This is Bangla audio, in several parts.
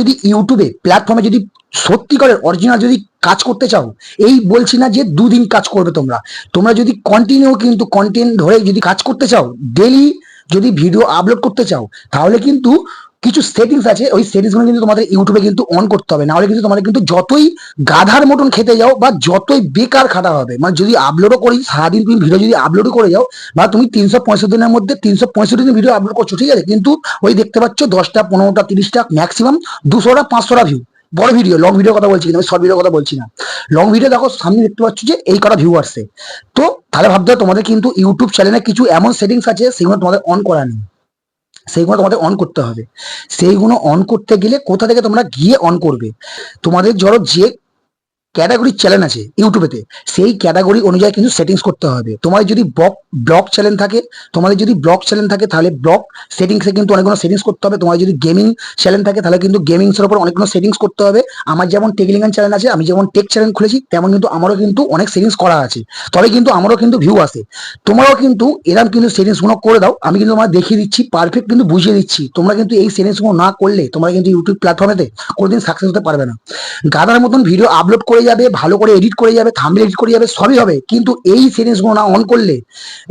যদি ইউটিউবে প্ল্যাটফর্মে যদি সত্যিকারের অরিজিনাল যদি কাজ করতে চাও, এই বলছি না যে দুদিন কাজ করবে তোমরা। তোমরা যদি কন্টিনিউ কিন্তু কন্টেন্ট ধরে যদি কাজ করতে চাও ডেলি যদি ভিডিও আপলোড করতে চাও, তাহলে কিন্তু কিছু সেটিংস আছে, ওই সেটিংসগুলো কিন্তু তোমাদের ইউটিউবে কিন্তু অন করতে হবে। নাহলে কিন্তু তোমাদের কিন্তু যতই গাধার মতন খেতে যাও বা যতই বেকার খাটা হবে মানে যদি আপলোডও করি, সারাদিন তুমি ভিডিও যদি আপলোডও করে যাও, বা তুমি তিনশো পঁয়ষট্টি দিনের মধ্যে তিনশো পঁয়ষট্টি দিন ভিডিও আপলোড করছ, ঠিক আছে? কিন্তু ওই দেখতে পাচ্ছ দশটা, পনেরোটা, তিরিশটা ম্যাক্সিমাম দুশোটা, পাঁচশোটা ভিউ বড় ভিডিও লং ভিডিও কথা বলছি আমি শর্ট ভিডিও কথা বলছি না। লং ভিডিও দেখো, সামনে দেখতে পাচ্ছ যে এই কটা ভিউ আসছে তো তাহলে ভাবতে তোমাদের কিন্তু ইউটিউব চ্যানেলে কিছু এমন সেটিংস আছে, সেগুলো তোমাদের অন করা নেই। সেইগুলো তোমাদের অন করতে হবে। সেইগুলো অন করতে গেলে কোথা থেকে তোমরা গিয়ে অন করবে? তোমাদের ধরো যে ক্যাটাগরির চ্যানেল আছে ইউটিউবেতে সেই ক্যাটাগরি অনুযায়ী কিন্তু সেটিংস করতে হবে। তোমার যদি ব্লগ ব্লগ চ্যানেল থাকে, তোমাদের যদি ব্লগ চ্যানেল থাকে, তাহলে ব্লগ সেটিংসে কিন্তু অনেকগুলো সেটিংস করতে হবে। তোমার যদি গেমিং চ্যানেল থাকে, তাহলে কিন্তু গেমিংসের উপর অনেকগুলো সেটিংস করতে হবে। আমার যেমন টেকলিঙ্গান চ্যানেল আছে, আমি যেমন টেক চ্যানেল খুলেছি, তেমন কিন্তু আমারও কিন্তু অনেক সেটিংস করা আছে। তবে কিন্তু আমারও কিন্তু ভিউ আসে তোমরাও কিন্তু এরকম কিন্তু সেটিংসগুলো করে দাও। আমি কিন্তু তোমার দেখিয়ে দিচ্ছি পারফেক্ট কিন্তু বুঝিয়ে দিচ্ছি। তোমরা কিন্তু এই সেটিংসগুলো না করলে, তোমরা কিন্তু ইউটিউব প্ল্যাটফর্মেতে কোনোদিন সাকসেস হতে পারবে না। গাদার মতন ভিডিও আপলোড করে যাবে, ভালো করে এডিট করে যাবে থামলে এডিট করে যাবে, সবই হবে। কিন্তু এই সেটিংসগুলো না অন করলে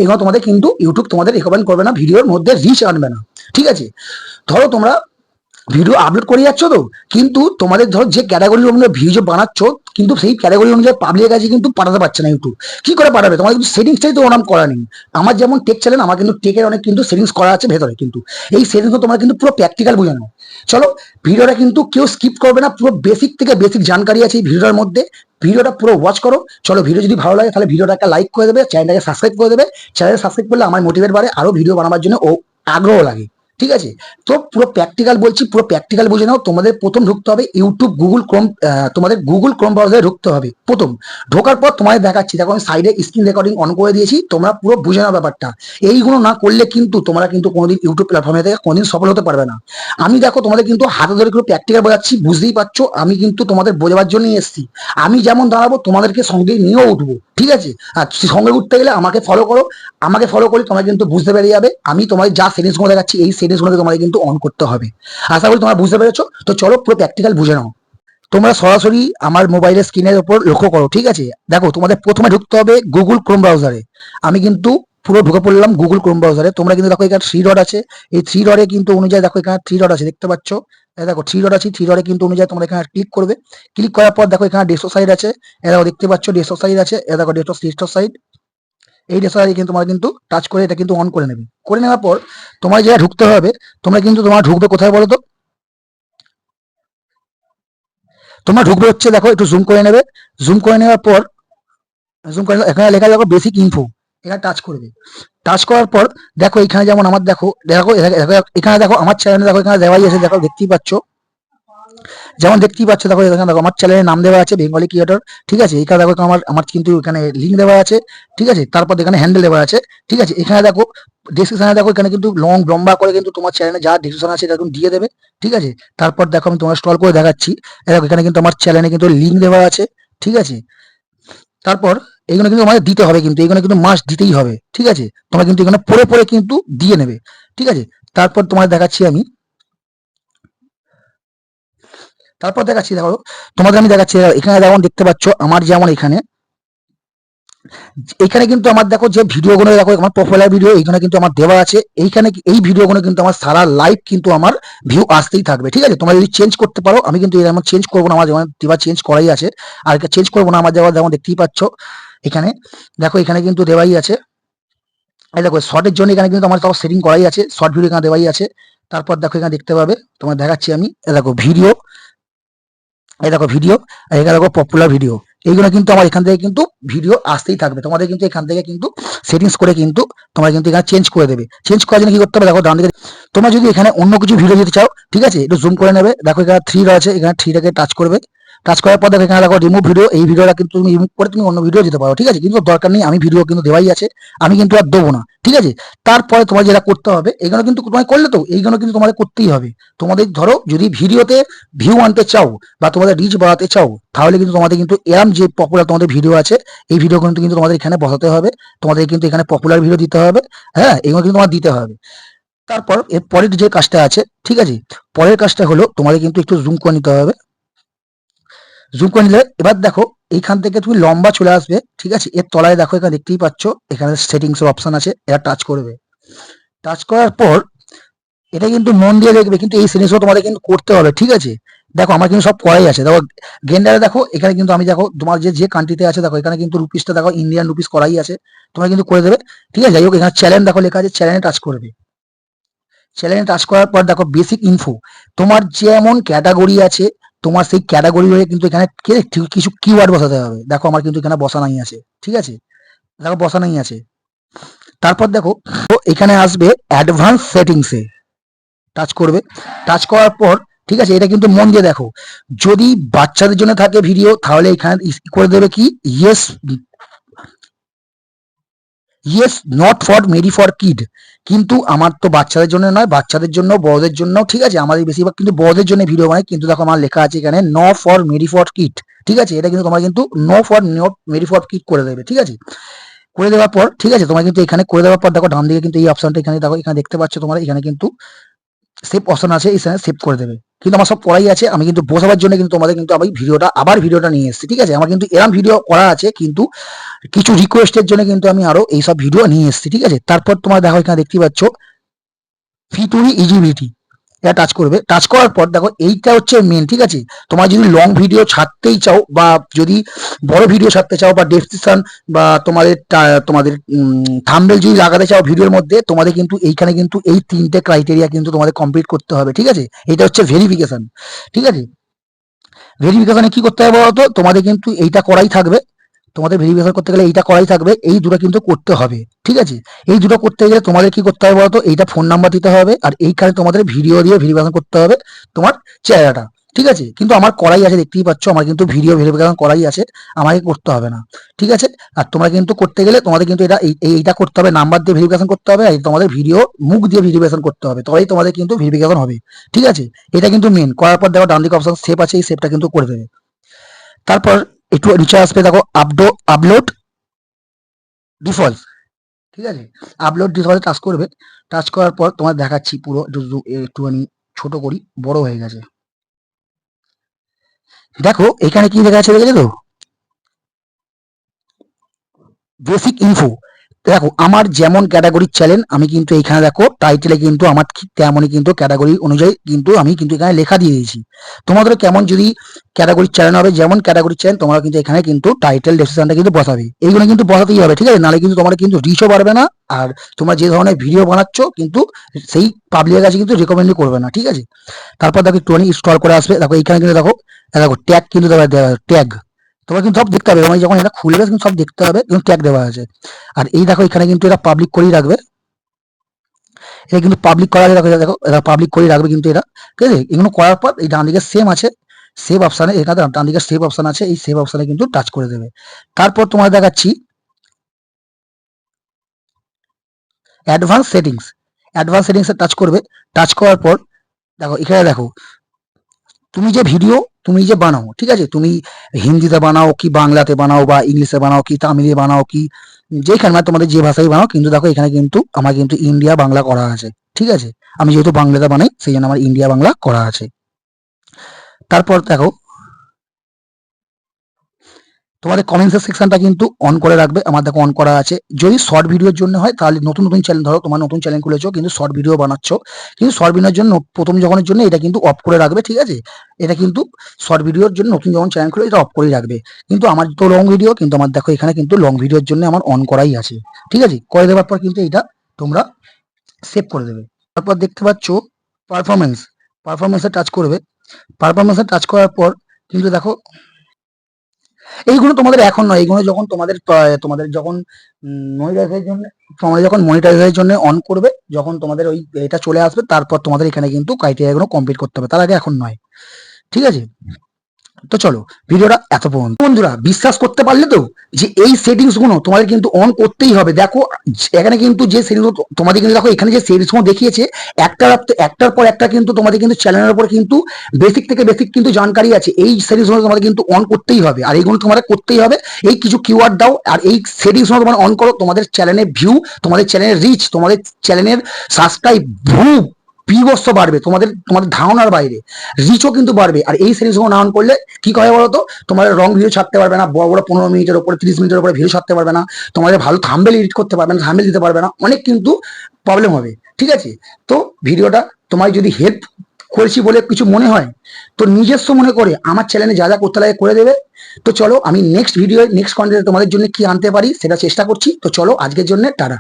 এগুলো তোমাদের কিন্তু ইউটিউব তোমাদের রেকমেন্ড করবে না ভিডিওর মধ্যে রিচ আনবে না। ঠিক আছে? ধরো তোমরা ভিডিও আপলোড করে যাচ্ছ তো? কিন্তু তোমাদের ধরো যে ক্যাটাগরি অনুযায়ী ভিডিও বানাচ্ছ, কিন্তু সেই ক্যাটাগরি অনুযায়ী পাবলিকের কাছে কিন্তু পাঠাতে পারছে না ইউটিউব কি করে পাঠাবে? তোমার কিন্তু সেটিংসটাই তো ওনাম করা নেই। আমার যেমন টেক চ্যানেল আমার কিন্তু টেকের অনেক কিন্তু সেটিংস করা আছে ভেতরে কিন্তু। এই সেটিংস তোমরা কিন্তু পুরো প্র্যাকটিক্যাল বোঝানো চলো ভিডিওটা কিন্তু কেউ স্কিপ করবে না, পুরো বেসিক থেকে বেসিক জানকারি আছে এই ভিডিওটার মধ্যে। ভিডিওটা পুরো ওয়াচ করো। চলো ভিডিও যদি ভালো লাগে, তাহলে ভিডিওটা একটা লাইক করে দেবে চ্যানেলটাকে সাবস্ক্রাইব করে দেবে। চ্যানেল সাবস্ক্রাইব করলে আমার মোটিভেট বাড়ে, আরও ভিডিও বানাবার জন্য ও আগ্রহ লাগে। ঠিক আছে? তো পুরো প্র্যাকটিক্যাল বলছি, পুরো প্র্যাকটিক্যাল বুঝে নাও, তোমাদের প্রথম ঢুকতে হবে ইউটিউব গুগল ক্রোম তোমাদের গুগল ক্রোম ব্রাউজারে ঢুকতে হবে। প্রথম, ঢোকার পর তোমাদের দেখাচ্ছি। দেখো, আমি সাইডে স্ক্রিন রেকর্ডিং অন করে দিয়েছি, তোমরা পুরো বুঝে নাও ব্যাপারটা। এইগুলো না করলে কিন্তু তোমরা কিন্তু কোনোদিন ইউটিউব প্ল্যাটফর্মে থেকে কোনোদিন সফল হতে পারবে না। আমি দেখো, তোমাদের কিন্তু হাতে ধরে পুরো প্র্যাকটিক্যাল বোঝাচ্ছি, বুঝতেই পারছ, আমি কিন্তু তোমাদের বোঝাবার জন্যই এসেছি। আমি যেমন দাঁড়াবো, তোমাদেরকে সঙ্গে নিয়েও উঠবো, ঠিক আছে? আর সঙ্গে উঠতে গেলে আমাকে ফলো করো, আমাকে ফলো করলে তোমরা কিন্তু বুঝতে পেরে যাবে। আমি তোমাদের যা সেটিংসগুলো দেখাচ্ছি, এই সেটিংস গুলোকে তোমাদের কিন্তু অন করতে হবে। আশা করি তোমরা বুঝতে পেরেছ। তো চলো পুরো প্র্যাকটিক্যাল বুঝে নাও। তোমরা সরাসরি আমার মোবাইলের স্ক্রিনের উপর লক্ষ্য করো, ঠিক আছে? দেখো, তোমাদের প্রথমে ঢুকতে হবে গুগল ক্রোম ব্রাউজারে আমি কিন্তু পুরো ঢুকে পড়লাম গুগল ক্রোম ব্রাউজারে তোমরা কিন্তু দেখো এখানে থ্রি ডট আছে। এই থ্রি ডটে কিন্তু অনুযায়ী দেখো এখানে থ্রি ডট আছে, দেখতে পাচ্ছ? দেখো থ্রি ডট আছে। থ্রি ডটে কিন্তু অনুযায়ী তোমরা এখানে ক্লিক করবে। ক্লিক করার পর দেখো এখানে ডেস্কটপ সাইড আছে। দেখো, দেখতে পাচ্ছ ডেস্কটপ সাইড আছে। দেখো ডেস্কটপ ডেস্কটপ সাইড এই ডেস্কটপ কিন্তু তোমরা কিন্তু টাচ করে এটা কিন্তু অন করে নেবে। করে নেওয়ার পর তোমার যেটা ঢুকতে হবে, তোমরা কিন্তু তোমার ঢুকবে কোথায় বলো তো? তোমরা ঢুকবে হচ্ছে দেখো, একটু জুম করে নেবে। জুম করে নেওয়ার পর জুম করে এখানে লেখা দেখো বেসিক ইনফো এখানে টাচ করবে টাচ করার পর দেখো এখানে যেমন আমার দেখো, দেখো- এখানে দেখো আমার চ্যানেলে দেখো, এখানে দেওয়াই আছে, দেখো, দেখতেই পাচ্ছ। যেমন দেখতেই পাচ্ছ, দেখো এখানে দেখো আমার চ্যানেলের নাম দেওয়া আছে বেঙ্গলি ক্রিয়েটর ঠিক আছে? এখানে দেখো আমার আমার কিন্তু এখানে লিঙ্ক দেওয়া আছে, ঠিক আছে? তারপর এখানে হ্যান্ডেল দেওয়া আছে, ঠিক আছে? এখানে দেখো ডেসক্রিপশনে দেখো এখানে কিন্তু লং লম্বা করে কিন্তু তোমার চ্যানেলে যা ডিসক্রিপশন আছে এটা দিয়ে দেবে, ঠিক আছে? তারপর দেখো আমি তোমার স্টল করে দেখাচ্ছি দেখো এখানে কিন্তু আমার চ্যানেলে কিন্তু লিঙ্ক দেওয়া আছে, ঠিক আছে? তারপর এইগুলো কিন্তু আমাদের দিতে হবে কিন্তু এইগুলো কিন্তু মাস দিতেই হবে, ঠিক আছে? তোমরা কিন্তু এখানে পড়ে পড়ে কিন্তু দিয়ে নেবে, ঠিক আছে? তারপর তোমার দেখাচ্ছি আমি তারপর দেখাচ্ছি, দেখো, তোমাদের আমি দেখাচ্ছি এখানে যেমন দেখতে পাচ্ছ, আমার যেমন এখানে এখানে কিন্তু আমার দেখো যে ভিডিও গুলো দেখো, আমার পপুলার ভিডিও এইখানে কিন্তু আমার দেওয়া আছে, এইখানে এই ভিডিওগুলো কিন্তু আমার সারা লাইভ কিন্তু আমার ভিউ আসতেই থাকবে, ঠিক আছে? তোমরা যদি চেঞ্জ করতে পারো, আমি কিন্তু আমার চেঞ্জ করব না, আমার যেমন দেওয়া চেঞ্জ করাই আছে, আর চেঞ্জ করব না, আমার দেওয়া, যেমন দেখতেই পাচ্ছ, এখানে, দেখো, এখানে কিন্তু দেওয়াই আছে দেখো শর্টের জন্য এখানে কিন্তু আমার তাও সেটিং করাই আছে শর্ট ভিডিও এখানে দেওয়াই আছে, তারপর দেখো, এখানে দেখতে পাবে তোমার দেখাচ্ছি আমি দেখো ভিডিও এই দেখো ভিডিও এখানে দেখো পপুলার ভিডিও এইগুলো কিন্তু আমার এখান থেকে কিন্তু ভিডিও আসতেই থাকবে। তোমাদের কিন্তু এখান থেকে কিন্তু সেটিংস করে কিন্তু তোমরা কিন্তু এখানে চেঞ্জ করে দেবে। চেঞ্জ করার জন্য কি করতে হবে? দেখো ডান দিকে তোমরা যদি এখানে অন্য কিছু ভিডিও দিতে চাও, ঠিক আছে? একটু জুম করে নেবে। দেখো এখানে থ্রি রয়েছে। এখানে থ্রিটাকে টাচ করবে। টাচ করার পর দেখো এখানে রিমুভ ভিডিও এই ভিডিওটা কিন্তু তুমি রিমুভ করে তুমি অন্য ভিডিও দিতে পারো, ঠিক আছে? কিন্তু দরকার নেই, আমি ভিডিও কিন্তু দেওয়াই আছে, আমি কিন্তু আর দেবো না, ঠিক আছে? তারপরে তোমার যেটা করতে হবে, এইগুলো কিন্তু তোমায় করলে তো, এইগুলো কিন্তু তোমাদের করতেই হবে। তোমাদের ধরো যদি ভিডিওতে ভিউ আনতে চাও বা তোমাদের রিচ বাড়াতে চাও, তাহলে কিন্তু তোমাদের কিন্তু এরম যে পপুলার তোমাদের ভিডিও আছে, এই ভিডিও কিন্তু কিন্তু তোমাদের এখানে বসাতে হবে, তোমাদের কিন্তু এখানে পপুলার ভিডিও দিতে হবে হ্যাঁ? এগুলো কিন্তু তোমার দিতে হবে। তারপর এর পরের যে কাজটা আছে, ঠিক আছে? পরের কাজটা হলো তোমাদের কিন্তু একটু জুম করে নিতে হবে। জুম করে নিলে, এবার দেখো এইখান থেকে তুমি লম্বা চলে আসবে, ঠিক আছে? এর তলায় দেখো এখানে দেখতেই পাচ্ছ, এখানে সেটিংস এর অপশন আছে এটা টাচ করবে। টাচ করার পর, এটা কিন্তু মন দিয়ে দেখবে, কিন্তু এই জিনিসগুলো তোমাদের কিন্তু করতে হবে, ঠিক আছে? দেখো, আমার কিন্তু সব করাই আছে। দেখো গেন্ডারে দেখো, এখানে কিন্তু আমি দেখো, তোমার যে যে কান্ট্রিতে আছে, দেখো, এখানে কিন্তু রুপিসটা দেখো ইন্ডিয়ান রুপিস করাই আছে, তোমরা কিন্তু করে দেবে, ঠিক আছে? যাই হোক, এখানে চ্যানেল দেখো লেখা আছে চ্যানেলে টাচ করবে। চ্যানেলে টাচ করার পর দেখো বেসিক ইনফো তোমার যেমন ক্যাটাগরি আছে তোমার সেই ক্যাটাগরি হয়ে কিন্তু এখানে কিছু কিওয়ার্ড বসাতে হবে। দেখো আমার কিন্তু এখানে বসানাই আছে, ঠিক আছে? দেখো বসা নাই আছে। তারপর দেখো এখানে আসবে অ্যাডভান্স সেটিংসে টাচ করবে। টাচ করার পর, ঠিক আছে, এটা কিন্তু মন দিয়ে দেখো। যদি বাচ্চাদের জন্য থাকে ভিডিও তাহলে এখানে করে দেবে কি? Yes yes not for made for kid কিন্তু আমার তো বাচ্চাদের জন্য নয়, বাচ্চাদের জন্য, বড়দের জন্য, ঠিক আছে? আমাদের বেশিরভাগ কিন্তু বড়দের জন্য ভিডিও বানাই, কিন্তু দেখো আমার লেখা আছে এখানে ন ফর মেরি ফর কিট ঠিক আছে? এটা কিন্তু তোমার কিন্তু no for made for kid করে দেবে, ঠিক আছে? করে দেওয়ার পর, ঠিক আছে? তোমার কিন্তু এখানে করে দেওয়ার পর, দেখো, ডান দিকে কিন্তু এই অপশনটা এখানে, দেখো, এখানে দেখতে পাচ্ছ তোমরা, এখানে কিন্তু সেভ অপশন আছে এখানে সেভ করে দেবে। কিন্তু আমার সব করাই আছে, আমি কিন্তু বোঝাবার জন্য কিন্তু তোমাদের কিন্তু আমি ভিডিওটা, আবার ভিডিওটা নিয়ে এসেছি, ঠিক আছে? আমার কিন্তু এরম ভিডিও করা আছে, কিন্তু কিছু রিকোয়েস্টের জন্য কিন্তু আমি আরও এইসব ভিডিও নিয়ে এসেছি, ঠিক আছে? তারপর তোমার দেখো এখানে দেখতে পাচ্ছ ফিটুরি ইজিবিলিটি এটা টাচ করবে। টাচ করার পর দেখো এইটা হচ্ছে মেন ঠিক আছে? তোমার যদি লং ভিডিও ছাড়তেই চাও বা যদি বড় ভিডিও ছাড়তে চাও বা ডেসক্রিপশন বা তোমাদের তোমাদের থাম্বেল যদি লাগাতে চাও ভিডিওর মধ্যে, তোমাদের কিন্তু এইখানে কিন্তু এই তিনটে ক্রাইটেরিয়া কিন্তু তোমাদের কমপ্লিট করতে হবে, ঠিক আছে? এটা হচ্ছে ভেরিফিকেশন ঠিক আছে? ভেরিফিকেশনে কি করতে হবে বলতো? তোমাদের কিন্তু এইটা করাই থাকবে। তোমাদের ভেরিফিকেশন করতে গেলে এইটা করাই থাকবে, এই দুটো কিন্তু করতে হবে, ঠিক আছে? এই দুটো করতে গেলে তোমাদের কি করতে হবে বলতো? এইটা ফোন নাম্বার দিতে হবে আর এইখানে তোমাদের ভিডিও দিয়ে ভেরিফিকেশন করতে হবে তোমার চেহারাটা, ঠিক আছে? কিন্তু আমার করাই আছে, দেখতেই পাচ্ছ, আমার কিন্তু ভিডিও ভেরিফিকেশন করাই আছে, আমাকে করতে হবে না, ঠিক আছে? আর তোমরা কিন্তু করতে গেলে তোমাদের কিন্তু এটা, এই- এই- এইটা করতে হবে নাম্বার দিয়ে ভেরিফিকেশন করতে হবে, আর তোমাদের ভিডিও মুখ দিয়ে ভেরিফিকেশন করতে হবে, তবেই তোমাদের কিন্তু ভেরিফিকেশন হবে, ঠিক আছে? এটা কিন্তু মেন করার পর দেখো ডান দিকে অপশন সেভ আছে, এই সেভটা কিন্তু করে দেবে। তারপর একটু নিচে আসবে দেখো আপডো আপলোড ডিফল্ট ঠিক আছে? আপলোড ডিফল্ট টাচ করবে টাচ করার পর তোমার দেখাচ্ছি পুরো একটুখানি ছোট করি, বড় হয়ে গেছে। দেখো, এখানে কি দেখা আছে দেখেছ? তো বেসিক ইনফো দেখো, আমার যেমন ক্যাটাগরির চ্যানেল আমি কিন্তু এইখানে দেখো টাইটেলে কিন্তু আমার ঠিক তেমনই কিন্তু ক্যাটাগরি অনুযায়ী কিন্তু আমি কিন্তু এখানে লেখা দিয়ে দিয়েছি। তোমাদের কেমন যদি ক্যাটাগরির চ্যানেল হবে, যেমন ক্যাটাগরির চ্যানেল তোমরা কিন্তু এখানে কিন্তু টাইটেল ডেসক্রিপশনটা কিন্তু বসাবে। এইগুলো কিন্তু বসাতেই হবে, ঠিক আছে? নাহলে কিন্তু তোমার কিন্তু রিচও বাড়বে না, আর তোমরা যে ধরনের ভিডিও বানাচ্ছ, কিন্তু সেই পাবলিকের কাছে কিন্তু রেকমেন্ডই করবে না, ঠিক আছে? তারপর দেখো একটুখানি ইনস্টল করে আসবে। দেখো, এইখানে কিন্তু দেখো দেখো ট্যাগ কিন্তু দেওয়া ট্যাগ তোমার কিন্তু সব দেখতে হবে তোমার যখন এটা খুলবে কিন্তু সব দেখতে হবে কিন্তু ট্যাগ দেওয়া আছে। আর এই দেখো, এখানে কিন্তু এটা পাবলিক করেই রাখবে। এটা কিন্তু পাবলিক করা দেখো দেখো, এটা পাবলিক করেই রাখবে কিন্তু এটা। ঠিক আছে? এগুলো করার পর এই ডান দিকে সেম আছে। সেভ অপশানে এখানে ডান দিকে সেভ অপশান আছে, এই সেভ অপশানে কিন্তু টাচ করে দেবে। তারপর তোমার দেখাচ্ছি অ্যাডভান্স সেটিংস অ্যাডভান্স সেটিংসে টাচ করবে। টাচ করার পর, দেখো, এখানে দেখো তুমি যে ভিডিও তুমি যে বানাও, ঠিক আছে? তুমি হিন্দিতে বানাও কি বাংলাতে বানাও বা ইংলিশে বানাও কি তামিলে বানাও কি, যেখানে তোমাদের যে ভাষায় বানাও, কিন্তু দেখো এখানে কিন্তু আমার কিন্তু ইন্ডিয়া বাংলা করা আছে, ঠিক আছে? আমি যেহেতু বাংলাতে বানাই, সেই জন্য আমার ইন্ডিয়া বাংলা করা আছে। তারপর দেখো তোমাদের কমেন্টসের সেকশনটা কিন্তু অন করে রাখবে, আমার দেখো অন করা আছে। যদি শর্ট ভিডিওর জন্য হয়, তাহলে নতুন নতুন চ্যানেল ধরো, তোমার নতুন চ্যানেল খুলেছো, কিন্তু শর্ট ভিডিও বানাচ্ছ। কিন্তু শর্ট ভিডিওর জন্য, প্রথম যখনের জন্য এটা কিন্তু অফ করে রাখবে, ঠিক আছে? এটা কিন্তু শর্ট ভিডিওর জন্য নতুন যখন চ্যানেল খুলে, এটা অফ করেই রাখবে। কিন্তু আমার তো লং ভিডিও কিন্তু আমার দেখো এখানে কিন্তু লং ভিডিওর জন্য আমার অন করাই আছে। ঠিক আছে? করে দেওয়ার পর কিন্তু এটা তোমরা সেভ করে দেবে। তারপর দেখতে পাচ্ছ পারফরমেন্স পারফরমেন্সে টাচ করবে। পারফরমেন্সে টাচ করার পর কিন্তু দেখো এইগুলো তোমাদের এখন নয়, এইগুলো যখন তোমাদের তোমাদের যখন মনিটাইজের জন্য, তোমাদের যখন মনিটাইজের জন্য অন করবে, যখন তোমাদের ওই এটা চলে আসবে, তারপর তোমাদের এখানে কিন্তু ক্রাইটেরিয়া গুলো কমপ্লিট করতে হবে, তার আগে এখন নয়। ঠিক আছে? তো চলো, ভিডিওটা এত পর্যন্ত। বন্ধুরা, বিশ্বাস করতে পারলে তো যে এই সেটিংসগুলো তোমাদের কিন্তু অন করতেই হবে। দেখো, এখানে কিন্তু যে সেটিংস তোমাদের কিন্তু দেখো, এখানে যে সেটিংসগুলো দেখিয়েছে, একটার একটার পর একটা কিন্তু তোমাদের কিন্তু চ্যানেলের উপর কিন্তু বেসিক থেকে বেসিক কিন্তু জানকারি আছে। এই সেটিংসগুলো তোমাদের কিন্তু অন করতেই হবে। আর এইগুলো তোমাদের করতেই হবে। এই কিছু কিওয়ার্ড দাও, আর এই সেটিংসগুলো তোমার অন করো, তোমাদের চ্যানেলের ভিউ তোমাদের চ্যানেলের রিচ তোমাদের চ্যানেলের সাবস্ক্রাইব ভিউ বিবস্ত বাড়বে, তোমাদের তোমাদের ধারণার বাইরে। রিচও কিন্তু বাড়বে, আর এই সিরিজগুলো না অন করলে কি করে বলতো? তোমাদের রং ভিডিও ছাড়তে পারবে না, বড় বড় পনেরো মিনিটের উপরে তিরিশ মিনিটের উপরে ভিডিও ছাড়তে পারবে না, তোমাদের ভালো থাম্বেল এডিট করতে পারবে না থাম্বেল দিতে পারবে না, অনেক কিন্তু প্রবলেম হবে, ঠিক আছে? তো ভিডিওটা তোমায় যদি হেল্প করেছি বলে কিছু মনে হয়, তো নিজস্ব মনে করে আমার চ্যানেলে যা যা করতে লাগে করে দেবে। তো চলো আমি নেক্সট ভিডিও নেক্সট কন্টেন্টে তোমাদের জন্য কি আনতে পারি সেটা চেষ্টা করছি। তো চলো আজকের জন্য, টাটা।